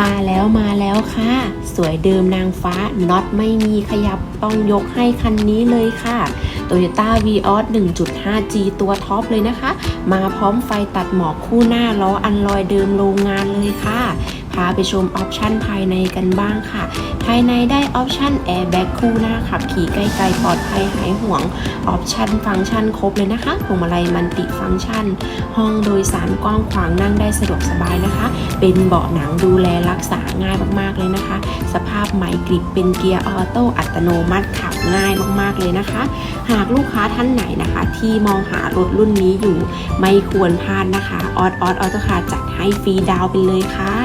มาแล้วมาแล้วค่ะ สวยเดิมนางฟ้าน็อตไม่มีขยับต้องยกให้คันนี้เลยค่ะ Toyota Vios 1.5G ตัวท็อปเลยนะคะ มาพร้อมไฟตัดหมอกคู่หน้าล้ออันลอยเดิมโรงงานเลยค่ะ พาไปชมออปชันภายในกันบ้างค่ะ ภายในได้ออปชันแอร์แบ็กคู่หน้าขับขี่ใกล้ๆปลอดภัยหายห่วงออปชันฟังก์ชันครบเลยนะคะพวงมาลัยมันติฟังก์ชัน ห้องโดยสารกว้างขวางนั่งได้สะดวกสบายนะคะ เป็นเบาะหนังดูแลรักษาง่ายมากๆเลยนะคะ สภาพใหม่กริบเป็นเกียร์ออโต้อัตโนมัติขับง่ายมากๆเลยนะคะ หากลูกค้าท่านไหนนะคะ ที่มองหารถรุ่นนี้อยู่ ไม่ควรพลาดนะคะออดออดออโตคาจัดให้ฟรีดาวน์ไปเลยค่ะ